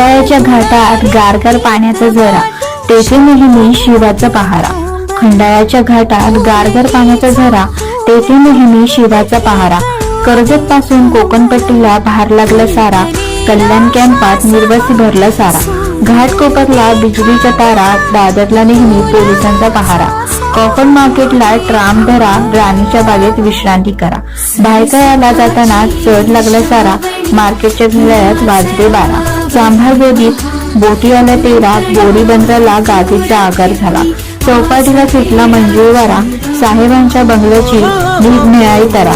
खंडाळ्याच्या घाटात गारगार पाण्याचा झरा तेथे नेहमी शिवाचा पहारा. खंडाळ्याच्या घाटात गारगार पाण्याचा झरा तेथे नेहमी शिवाचा पहारा. कर्जत पासून कोकणपट्टीला भार लागला सारा कल्याण कॅम्पात निर्वसी भरला सारा. घाटकोपरला बिजलीच्या तारा दादरला नेहमी पोलिसांचा पहारा. कॉफन मार्केटला ट्राम धरा राणीच्या बागेत विश्रांती करा. भायखळ्याला जाताना चढ लागला सारा मार्केटच्या झुल्यात वाजले बारा. चांभार गोदीत बोटी आल्या तेरा बोरी बंदराला गादीचा आकार झाला. चौपाटीला सुटला मंजुळवारा साहेबांच्या बंगल्याची भीक मिळाली तरा.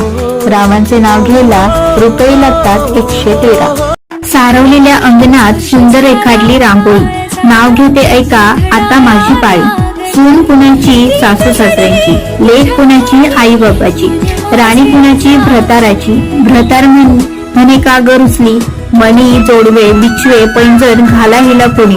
रावांचे नाव घ्यायला रुपये लागतात एकशे तेरा. सारवलेल्या अंगणात सुंदर रेखाटली रांगोळी. नाव घेते ऐका आता माझी पाळी. सून पुण्याची सासू सासऱ्यांची लेख पुण्याची आई बाबाची राणी पुण्याची भ्रताराची. भ्रतार म्हण- म्हणे का गरुसली मणी जोडवे बिचवे पैंजर घाला हिला कोणी.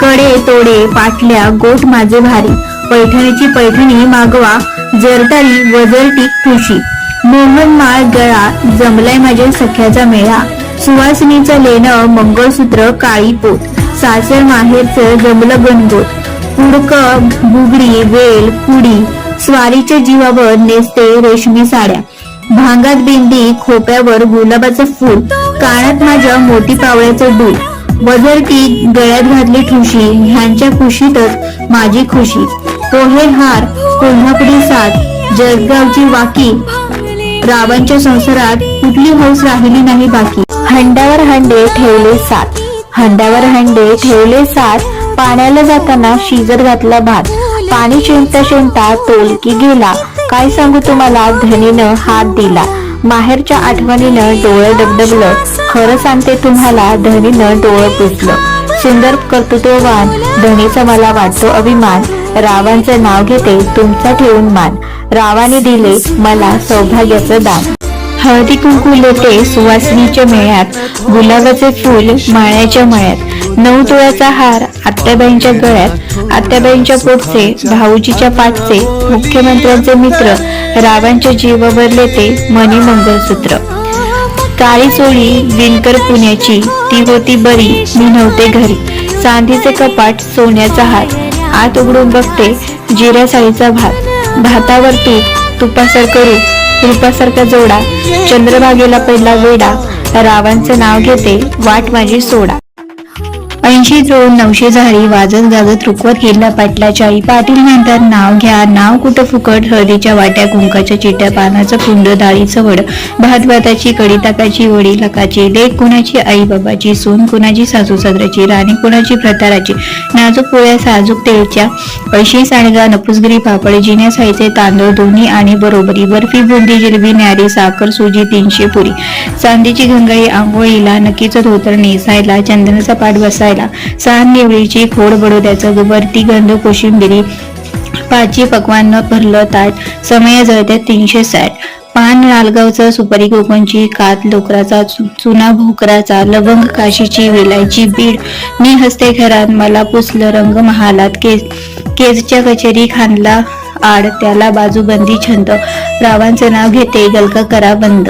कडे तोडे पाटल्या गोठ माझे भारी. पैठणीची पैठणी मागवा जरतारी वजरटी खुशी मोहन माळ गळा जमलाय माझ्या सख्याचा मेळा. सुवासिनीचं लेणं मंगळसूत्र काळी पोत. सासर माहेरचं जमलं गणगोत. पुडक बुगडी वेल पुडी. स्वारीच्या जीवावर नेसते रेशमी साड्या. भांगात बिंदी खोप्यावर गुलाबाचं फूल. कानात माझ्या मोठी पावळ्याचं डूल वजरटी गळ्यात घातली ठुशी ह्यांच्या खुशीतच माझी खुशी. पोहे हार कोल्हापुरी साथ जळगावची वाकी रावांच्या संसारात कुठली हौस राहिली नाही बाकी. हंड्यावर हंडे ठेवले सात. हंड्यावर हंडे ठेवले सात. पाण्याला जाताना शिजर घातला भात. पाणी शिंपता शिंपता तोलकी गेला. काय सांगू तुम्हाला? धनीनं हात दिला. माहेरच्या आठवणीनं डोळं डबडबलं. खरं सांगते तुम्हाला धनीनं डोळं पुसलं. सुंदर कर्तृत्ववान धनीचा मला वाटतो अभिमान. रावांचं नाव घेते तुमचा ठेवून मान. रावाने दिले मला सौभाग्याचं दान. हळदी कुंकू लोटे सुवासिनीच्या मेळ्यात गुलाबाचे फूल माळ्याच्या मळ्यात. नऊ तोळ्याचा हार आत्याबाईंच्या गळ्यात. आत्याबाईंच्या पोटचे भाऊजीच्या पाठचे मुख्यमंत्र्यांचे मित्र रावांच्या जीवावर लेते मनी मंगळसूत्र काळी चोळी विणकर पुण्याची ती होती बरी मी नव्हते घरी. चांदीचे कपाट सोन्याचा हात. आत उघडून बघते जिऱ्या साळीचा भात. भातावर तूप तुपासारखं रूप रूपासारखा जोडा. चंद्रभागेला पहिला वेडा. रावांचं नाव घेते वाट माझी सोडा. ऐंशी जोड नऊशे झाडी वाजत गाजत रुकवत गेला पाटलाच्या आई पाटील म्हणतात नाव घ्या नाव कुठं फुकट? हळदीच्या वाट्या कुंकाच्या चिट्या पानाचं कुंड डाळीचं वड. भात भाताची कडी ताकाची वडी लकाची देख कुणाची? आई बाबाची. सून कुणाची? सासू सदराची राणी कुणाची? प्रताराची. नाजूक पोळ्या साजूक तेलच्या. पैशी सांडगा नपुसगिरी पापड जिन्या साईचे तांदूळ दोन्ही आणि बरोबरी. बर्फी बुंदी जिलबी न्यारी साखर सुजी तीनशे पुरी. चांदीची गंगाई आंघोळीला नक्कीच धोतर नेसायला चंदनाचा पाठ बसायला. सहा निवळीची खोड बडोद्याचं वरती गंध कोशिंबिरी पाची पकवान भरलं ताट समय जळत्या तीनशे साठ. पान लालगावचं सुपारी कोकणची कात लोकराचा चुना भोकराचा लवंग काशीची वेलायची बीड. मी हस्ते घरात मला पुसलं रंग महालात केस. केजच्या कचेरी खानला आड त्याला बाजूबंदी छंद. रावांचं नाव घेते गलका करा बंद.